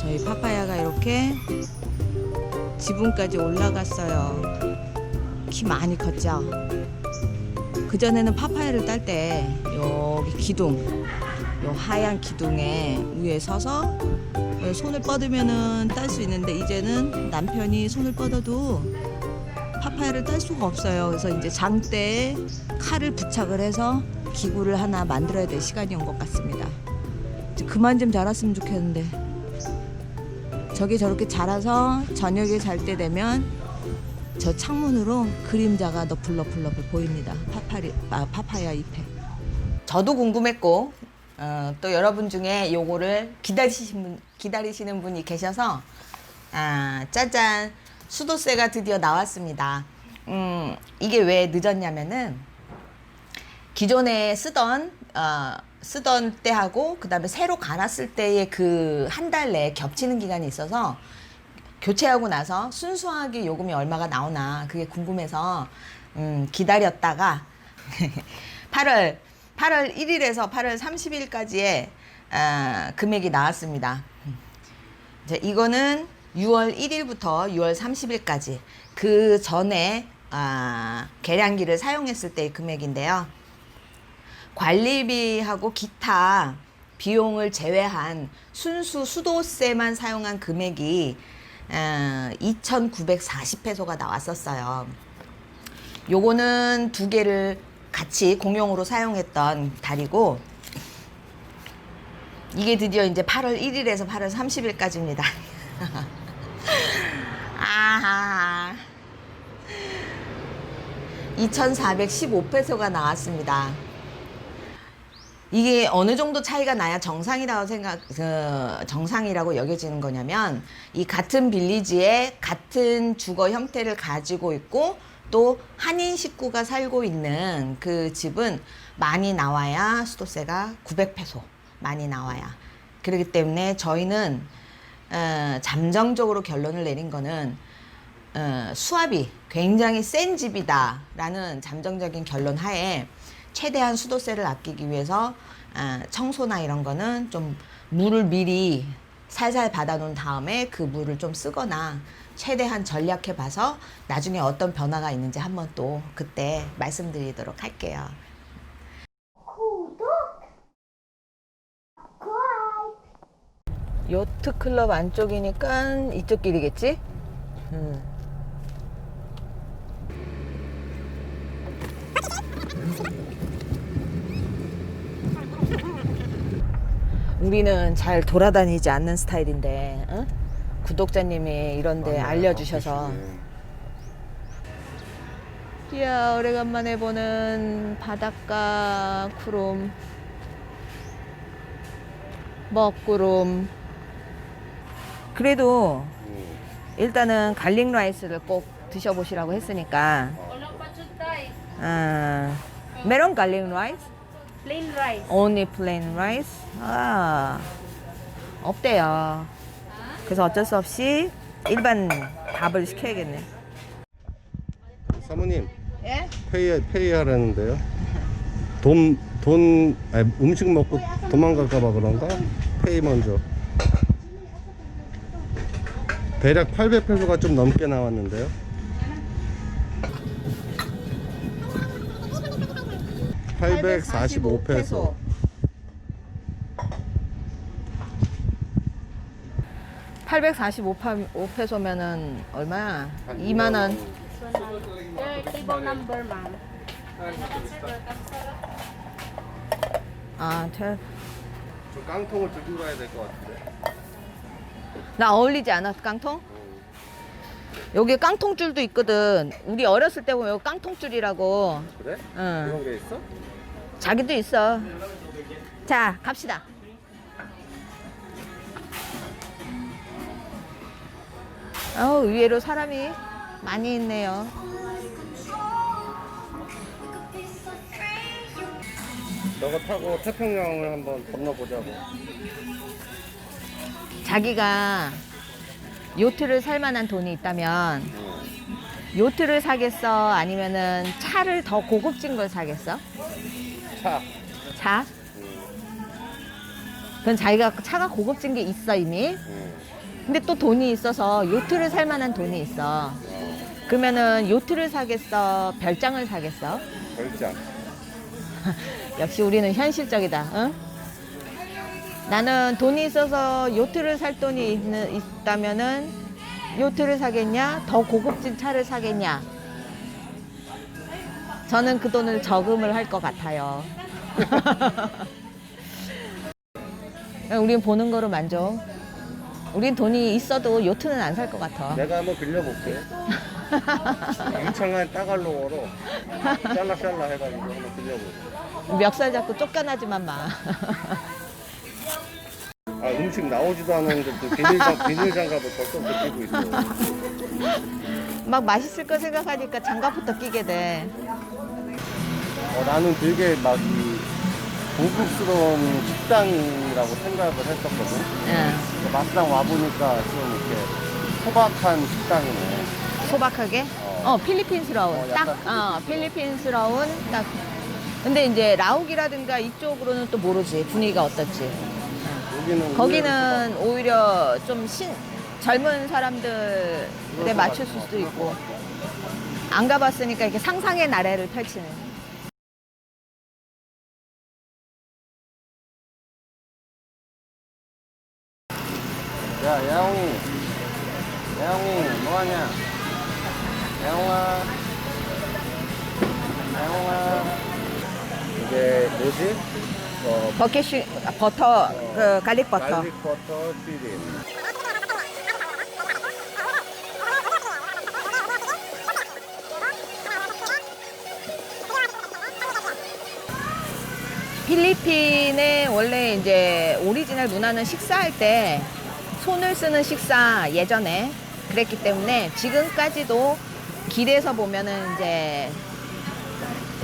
저희 파파야가 이렇게 지붕까지 올라갔어요. 키 많이 컸죠? 그전에는 파파야를 딸 때 여기 기둥, 요 하얀 기둥에 위에 서서 손을 뻗으면은 딸 수 있는데 이제는 남편이 손을 뻗어도 파파야를 딸 수가 없어요. 그래서 이제 장대에 칼을 부착을 해서 기구를 하나 만들어야 될 시간이 온 것 같습니다. 그만 좀 자랐으면 좋겠는데 저게 저렇게 자라서 저녁에 잘 때 되면 저 창문으로 그림자가 너플러플러플 보입니다. 파파리, 아, 파파야 잎에. 저도 궁금했고 어, 또 여러분 중에 요거를 기다리시는 분, 기다리시는 분이 계셔서 아, 짜잔 수도세가 드디어 나왔습니다. 음, 이게 왜 늦었냐면은 기존에 쓰던 어, 쓰던 때하고 그다음에 새로 갈았을 때의 그 한 달 내에 겹치는 기간이 있어서 교체하고 나서 순수하게 요금이 얼마가 나오나 그게 궁금해서 음, 기다렸다가 8월 8월 1일에서 8월 30일까지의 아, 금액이 나왔습니다. 이제 이거는 6월 1일부터 6월 30일까지 그 전에 아, 계량기를 사용했을 때의 금액인데요. 관리비하고 기타 비용을 제외한 순수 수도세만 사용한 금액이 어, 2,940페소가 나왔었어요. 요거는 두 개를 같이 공용으로 사용했던 달이고 이게 드디어 이제 8월 1일에서 8월 30일까지입니다. 아하. 2,415페소가 나왔습니다. 이게 어느 정도 차이가 나야 정상이라고 생각, 그, 정상이라고 여겨지는 거냐면, 이 같은 빌리지에 같은 주거 형태를 가지고 있고, 또 한인 식구가 살고 있는 그 집은 많이 나와야 수도세가 900페소 많이 나와야. 그렇기 때문에 저희는, 어, 잠정적으로 결론을 내린 거는, 어, 수압이 굉장히 센 집이다라는 잠정적인 결론 하에 최대한 수도세를 아끼기 위해서 아, 청소나 이런 거는 좀 물을 미리 살살 받아놓은 다음에 그 물을 좀 쓰거나 최대한 전략해 봐서 나중에 어떤 변화가 있는지 한번 또 그때 말씀드리도록 할게요. 요트 클럽 안쪽이니까 이쪽 길이겠지? 음. 우리는 잘 돌아다니지 않는 스타일인데 어? 구독자님이 이런데 알려주셔서. 이야 오래간만에 보는 바닷가 구름 먹구름. 그래도 일단은 갈릭 라이스를 꼭 드셔보시라고 했으니까. Walang. 아, 메론 갈릭 라이스 Plain rice. only plain rice 아 없대요 그래서 어쩔 수 없이 일반 밥을 시켜야겠네 사모님 예? 페이 페이 하라는데요. 돈 돈 음식 먹고 도망갈까봐 그런가? 페이 먼저. 대략 800페소가 좀 넘게 나왔는데요. (845 페소) 845페소면은 얼마야? 2만 원. 아, 저, 저 깡통을 들고 가야 될 것 같은데. 나 어울리지 않아 깡통? 여기 깡통줄도 있거든. 우리 어렸을 때 보면 여기 깡통줄이라고. 그래? 응. 그런 게 있어? 자기도 있어. 자, 갑시다. 어, 의외로 사람이 많이 있네요. 저거 타고 태평양을 한번 건너보자고. 자기가 요트를 살 만한 돈이 있다면 요트를 사겠어? 아니면은 차를 더 고급진 걸 사겠어? 차. 차? 그건 자기가 차가 고급진 게 있어 이미. 음. 근데 또 돈이 있어서 요트를 살 만한 돈이 있어. 그러면은 요트를 사겠어? 별장을 사겠어? 별장. 역시 우리는 현실적이다. 응? 나는 돈이 있어서 요트를 살 돈이 있는, 있다면은 요트를 사겠냐? 더 고급진 차를 사겠냐? 저는 그 돈을 저금을 할 것 같아요. 우린 보는 거로 만족. 우린 돈이 있어도 요트는 안 살 것 같아. 내가 한번 빌려볼게. 이창한 따갈로어로 샬라샬라 해가지고 한번 빌려볼게. 멱살 잡고 쫓겨나지만 마. 아 음식 나오지도 않았는데 또 비닐장 비닐 장갑을 벌써부터 끼고 있어. 막 맛있을 거 생각하니까 장갑부터 끼게 돼. 어, 나는 되게 막 이 고급스러운 식당이라고 생각을 했었거든. 응. 근데 막상 와 보니까 좀 이렇게 소박한 식당이네. 소박하게. 어. 어, 필리핀스러운. 어, 딱, 약간 어, 필리핀스러운 딱. 근데 이제 라욱이라든가 이쪽으로는 또 모르지. 분위기가 어떨지. 여기는 거기는 오히려 좀 신, 젊은 사람들에 맞출. 수도 있고. 안 가봤으니까 이렇게 상상의 나래를 펼치는. 어, 아, 버터, 그, 갈릭 버터. 갈릭 버터 튀김 필리핀의 원래 이제 오리지널 문화는 식사할 때 손을 쓰는 식사 예전에 그랬기 때문에 지금까지도 길에서 보면은 이제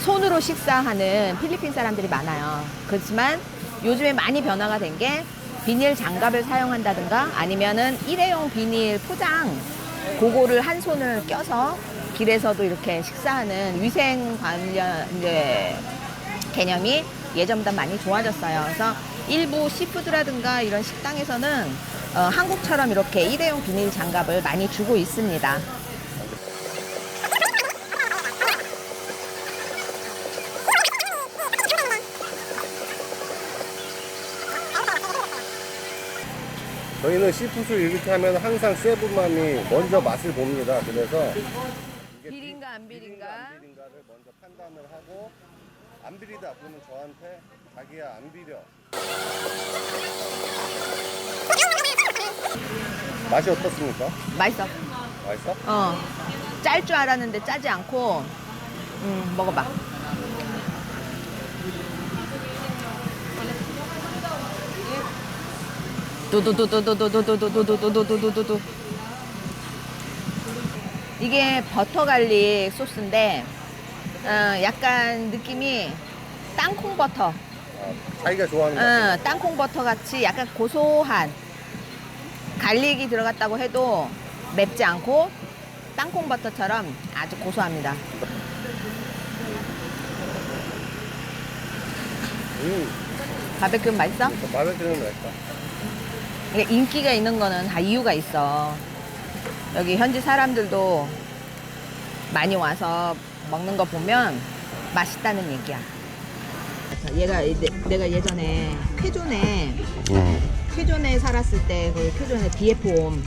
손으로 식사하는 필리핀 사람들이 많아요. 그렇지만 요즘에 많이 변화가 된 게 비닐 장갑을 사용한다든가 아니면은 일회용 비닐 포장 그거를 한 손을 껴서 길에서도 이렇게 식사하는 위생 관련 이제 개념이 예전보다 많이 좋아졌어요. 그래서 일부 시푸드라든가 이런 식당에서는 어, 한국처럼 이렇게 일회용 비닐 장갑을 많이 주고 있습니다. 저희는 시푸드 이렇게 하면 항상 세부맘이 먼저 맛을 봅니다 그래서 비린가 안 비린가? 안 비린가를 먼저 판단을 하고 안 비리다 그러면 저한테 자기야 안 비려 맛이 어떻습니까? 맛있어. 맛있어? 어. 짤 줄 알았는데 짜지 않고 음, 먹어봐. 두두두두두두두두두두두두두두두 이게 버터 갈릭 소스인데 어, 약간 느낌이 땅콩 버터 아, 자기가 좋아하는 맛 응, 땅콩 버터 같이 약간 고소한 갈릭이 들어갔다고 해도 맵지 않고 땅콩 버터처럼 아주 고소합니다. 음, 바베큐 맛있어? 바베큐는 맛있다 인기가 있는 거는 다 이유가 있어. 여기 현지 사람들도 많이 와서 먹는 거 보면 맛있다는 얘기야. 얘가 내 가 예전에 쾌존에 음, 쾌존에 살았을 때 거기 쾌존에 비에폼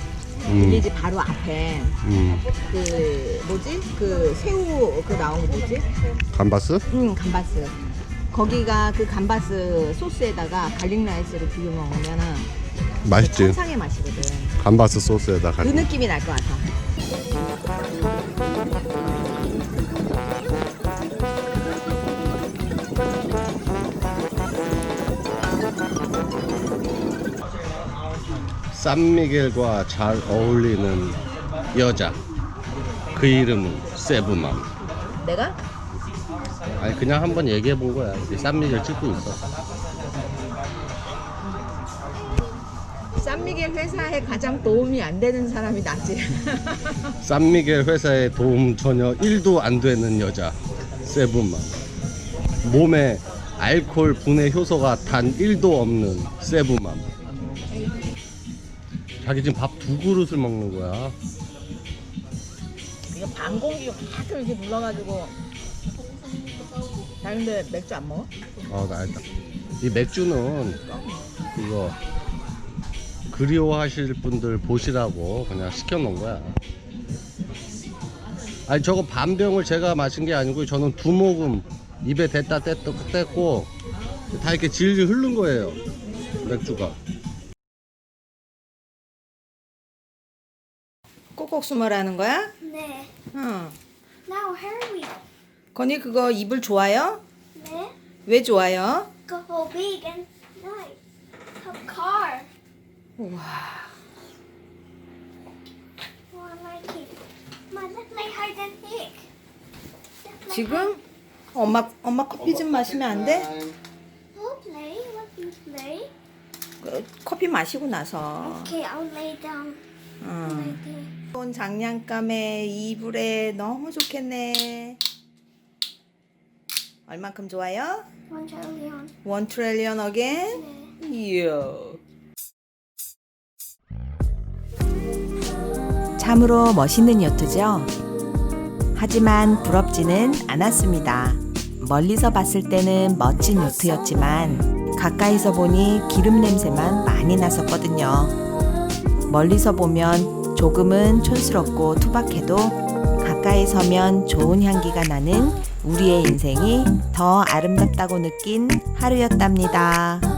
빌리지 바로 앞에 음. 그 뭐지 그 새우 그 나온 거 뭐지 감바스? 응 감바스 거기가 그 감바스 소스에다가 갈릭 라이스를 비벼 먹으면은 맛있지. 천상의 맛이거든. 감바스 소스에다 그 느낌이 날 것 같아. 산미겔과 잘 어울리는 여자. 그 이름은 세부맘. 내가? 아니 그냥 한번 얘기해 본 거야. 산미겔 찍고 있어 산미겔 회사에 가장 도움이 안 되는 사람이 나지 산미겔 회사에 도움 전혀 1도 안 되는 여자 세부맘 몸에 알코올 분해 효소가 단 1도 없는 세부맘. 자기 지금 밥 두 그릇을 먹는 거야. 이거 반 공기 확 이렇게 눌러가지고. 자 근데 맥주 안 먹어? 어, 나 알다. 이 맥주는 이거 그리워하실 분들 보시라고 그냥 시켜놓은 거야. 아니 저거 반 병을 제가 마신 게 아니고 저는 두 모금 입에 댔다 뗐다 뗐고 다 이렇게 질질 흐른 거예요. 맥주가. 꼭꼭 숨어라는 거야? 네. 응. Now hurry. 건이 그거 이불 좋아요? 네. 왜 좋아요? Go big and nice. A car. Oh, play 지금 엄마 엄마 커피 좀 마시면 안 돼? 그, 커피 마시고 나서. 응. 온 장난감에 이불에 너무 좋겠네. 얼만큼 좋아요? 원 트릴리언 어겐? 네. 이야. 참으로 멋있는 요트죠. 하지만 부럽지는 않았습니다. 멀리서 봤을 때는 멋진 요트였지만 가까이서 보니 기름 냄새만 많이 났었거든요. 멀리서 보면 조금은 촌스럽고 투박해도 가까이 서면 좋은 향기가 나는 우리의 인생이 더 아름답다고 느낀 하루였답니다.